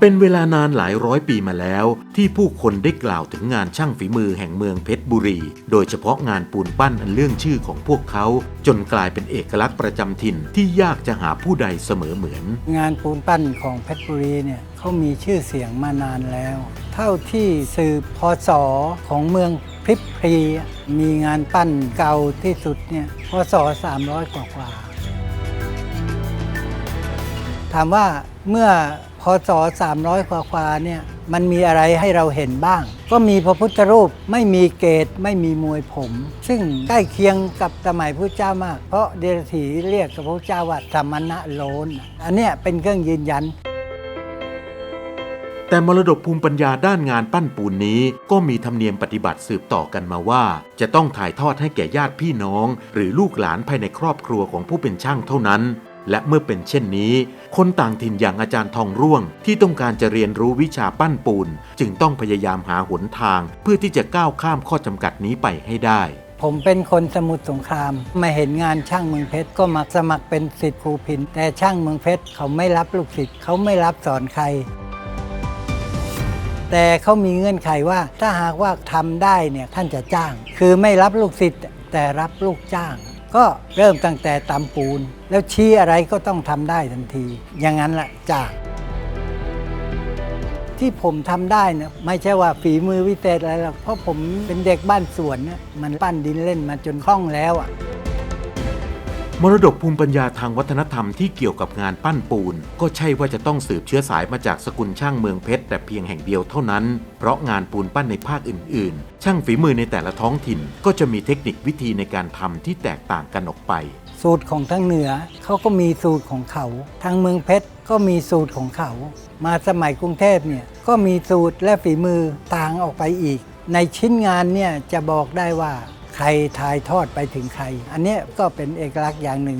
เป็นเวลานานหลายร้อยปีมาแล้ว ที่ผู้คนได้กล่าวถึงงานช่างฝีมือแห่งเมืองเพชรบุรี โดยเฉพาะงานปูนปั้นอันเรื่องชื่อของพวกเขา จนกลายเป็นเอกลักษณ์ประจำถิ่นที่ยากจะหาผู้ใดเสมอเหมือน งานปูนปั้นของเพชรบุรีเนี่ยเขามีชื่อเสียงมานานแล้ว เท่าที่สืบพศของเมืองพริบพรีมีงานปั้นเก่าที่สุดเนี่ยพศ300 กว่ากว่าถามว่าเมื่อ ศ300กว่ากว่าเนี่ยมันมีอะไรให้เราเห็นบ้าง ก็มีพระพุทธรูปไม่มีเกตไม่มีมวยผม ซึ่งใกล้เคียงกับสมัยพระเจ้ามาก เพราะเดรถีเรียกกับพระเจ้าว่าสมณะโลนอันเนี้ยเป็นเครื่องยืนยัน แต่มรดกภูมิปัญญาด้านงานปั้นปูนนี้ ก็มีธรรมเนียมปฏิบัติสืบต่อกันมาว่า จะต้องถ่ายทอดให้แก่ญาติพี่น้อง หรือลูกหลานภายในครอบครัวของผู้เป็นช่างเท่านั้น และเมื่อเป็นเช่นนี้ คนต่างถิ่นอย่างอาจารย์ทองร่วง ที่ต้องการจะเรียนรู้วิชาปั้นปูน จึงต้องพยายามหาหนทาง เพื่อที่จะก้าวข้ามข้อจำกัดนี้ไปให้ได้ ผมเป็นคนสมุทรสงครามมาเห็นงานช่างเมืองเพชรก็มาสมัครเป็นศิษย์ครูพิน แต่ช่างเมืองเพชรเขาไม่รับลูกศิษย์เขาไม่รับสอนใครแต่เขามีเงื่อนไขว่าถ้าหากว่าทำได้เนี่ยท่านจะจ้าง คือไม่รับลูกศิษย์แต่รับลูกจ้าง ก็เริ่มตั้งแต่ตำปูน แล้วชี้อะไรก็ต้องทำได้ทันที อย่างนั้นแหละจ้าที่ผมทำได้นะไม่ใช่ว่าฝีมือวิเศษอะไรหรอกเพราะผมเป็นเด็กบ้านสวนเนี่ยมันปั้นดินเล่นมาจนคล่องแล้วอะ มรดกภูมิปัญญาทางวัฒนธรรมที่เกี่ยวกับงานปั้นปูน ก็ใช่ว่าจะต้องสืบเชื้อสายมาจากสกุลช่างเมืองเพชรแต่เพียงแห่งเดียวเท่านั้น เพราะงานปูนปั้นในภาคอื่น ๆ ช่างฝีมือในแต่ละท้องถิ่น ก็จะมีเทคนิควิธีในการทำที่แตกต่างกันออกไป สูตรของทางเหนือเขาก็มีสูตรของเขา ทางเมืองเพชรก็มีสูตรของเขา มาสมัยกรุงเทพเนี่ยก็มีสูตรและฝีมือต่างออกไปอีก ในชิ้นงานเนี่ยจะบอกได้ว่า ใครถ่ายทอดไปถึงใคร อันนี้ก็เป็นเอกลักษณ์อย่างหนึ่ง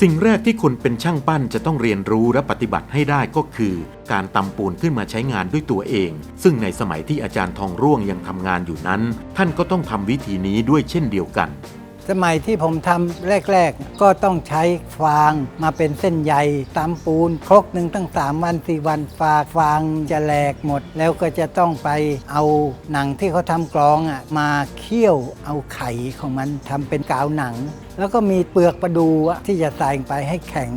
สิ่งแรกที่คนเป็นช่างปั้นจะต้องเรียนรู้และปฏิบัติให้ได้ก็คือ การตำปูนขึ้นมาใช้งานด้วยตัวเอง ซึ่งในสมัยที่อาจารย์ทองร่วงยังทำงานอยู่นั้น ท่านก็ต้องทำวิธีนี้ด้วยเช่นเดียวกัน สมัยที่ผมทำแรก ๆ ก็ต้องใช้ฟางมาเป็นเส้นใยตามปูน ครกหนึ่งตั้งสามวันสี่วันฟาฟางจะแหลกหมด แล้วก็จะต้องไปเอาหนังที่เขาทำกรองอะมาเคี่ยวเอาไข่ของมันทำเป็นกาวหนัง แล้วก็มีเปลือกประดูที่จะใส่ไปให้แข็ง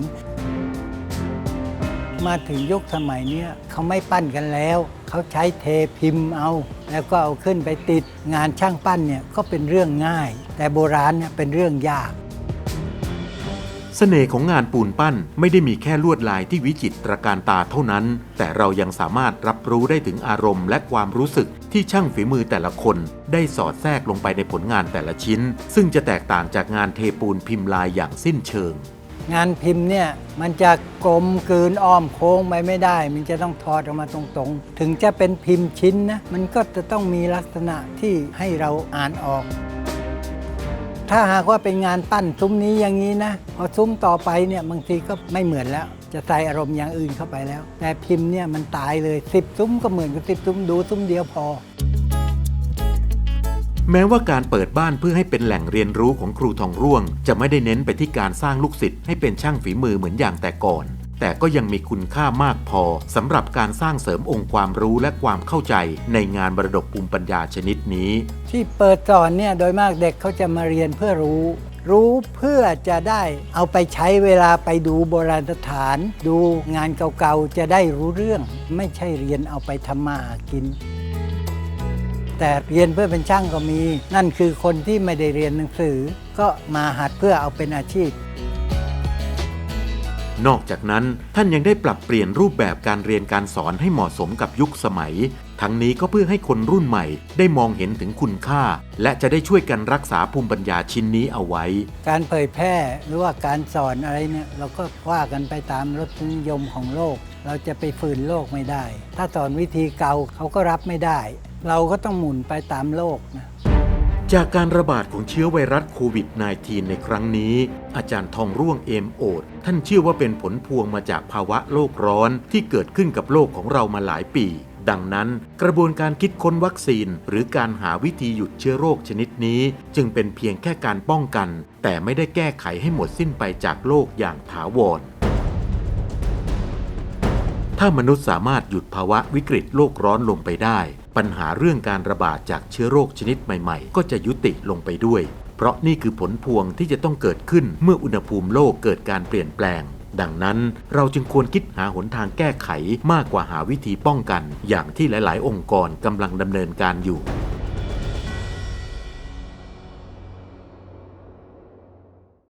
มาถึงยุคสมัยนี้เขาไม่ปั้นกันแล้ว เขาใช้เทพิมพ์เอา แล้วก็เอาขึ้นไปติดงานช่างปั้นเนี่ยก็เป็นเรื่องง่าย แต่โบราณเนี่ยเป็นเรื่องยากเสน่ห์ของงานปูนปั้นไม่ได้มีแค่ลวดลายที่วิจิตรการตาเท่านั้น แต่เรายังสามารถรับรู้ได้ถึงอารมณ์และความรู้สึกที่ช่างฝีมือแต่ละคน ได้สอดแทรกลงไปในผลงานแต่ละชิ้น ซึ่งจะแตกต่างจากงานเทปูนพิมพ์ลายอย่างสิ้นเชิง งานพิมพ์เนี่ยมันจะกลมกลืนอ้อมโค้งไปไม่ได้ มันจะต้องทอดออกมาตรงๆ ถึงจะเป็นพิมพ์ชิ้นนะมันก็จะต้องมีลักษณะที่ให้เราอ่านออก ถ้าหากว่าเป็นงานปั้นซุ้มนี้อย่างนี้นะพอซุ้มต่อไปเนี่ยบางทีก็ไม่เหมือนแล้ว จะใส่อารมณ์อย่างอื่นเข้าไปแล้ว แต่พิมพ์เนี่ยมันตายเลยสิบซุ้มก็เหมือนกับสิบซุ้มดูซุ้มเดียวพอ แม้ว่าการเปิดบ้านเพื่อให้เป็นแหล่งเรียนรู้ของครูทองร่วง จะไม่ได้เน้นไปที่การสร้างลูกศิษย์ให้เป็นช่างฝีมือเหมือนอย่างแต่ก่อน แต่ก็ยังมีคุณค่ามากพอสำหรับการสร้างเสริมองค์ความรู้และความเข้าใจในงานบรดกภูมิปัญญาชนิดนี้ ที่เปิดสอนเนี่ยโดยมากเด็กเขาจะมาเรียนเพื่อรู้ รู้เพื่อจะได้เอาไปใช้เวลาไปดูโบราณสถาน ดูงานเก่าๆจะได้รู้เรื่อง ไม่ใช่เรียนเอาไปทำมาหากิน แต่เรียนเพื่อเป็นช่างก็มี นั่นคือคนที่ไม่ได้เรียนหนังสือ ก็มาหัดเพื่อเอาเป็นอาชีพ นอกจากนั้นท่านยังได้ปรับเปลี่ยนรูปแบบการเรียนการสอนให้เหมาะสมกับยุคสมัย ทั้งนี้ก็เพื่อให้คนรุ่นใหม่ ได้มองเห็นถึงคุณค่า และจะได้ช่วยกันรักษาภูมิปัญญาชิ้นนี้เอาไว้ การเผยแพร่หรือว่าการสอนอะไรเนี่ยเราก็ว่ากันไปตามรสนิยมของโลก เราจะไปฝืนโลกไม่ได้ ถ้าสอนวิธีเก่าเขาก็รับไม่ได้ เราก็ต้องหมุนไปตามโลกนะจากการระบาดของเชื้อไวรัสโควิด -19 ในครั้งนี้ อาจารย์ทองร่วงเอมโอด ท่านเชื่อว่าเป็นผลพวงมาจากภาวะโลกร้อนที่เกิดขึ้นกับโลกของเรามาหลายปี ดังนั้น กระบวนการคิดค้นวัคซีน หรือการหาวิธีหยุดเชื้อโรคชนิดนี้ จึงเป็นเพียงแค่การป้องกัน แต่ไม่ได้แก้ไขให้หมดสิ้นไปจากโลกอย่างถาวร ถ้ามนุษย์สามารถหยุดภาวะวิกฤตโลกร้อนลงไปได้ ปัญหาเรื่องการระบาดจากเชื้อโรคชนิดใหม่ๆ ก็จะยุติลงไปด้วย เพราะนี่คือผลพวงที่จะต้องเกิดขึ้นเมื่ออุณหภูมิโลกเกิดการเปลี่ยนแปลง ดังนั้นเราจึงควรคิดหาหนทางแก้ไขมากกว่าหาวิธีป้องกัน อย่างที่หลาย ๆ องค์กรกำลังดำเนินการอยู่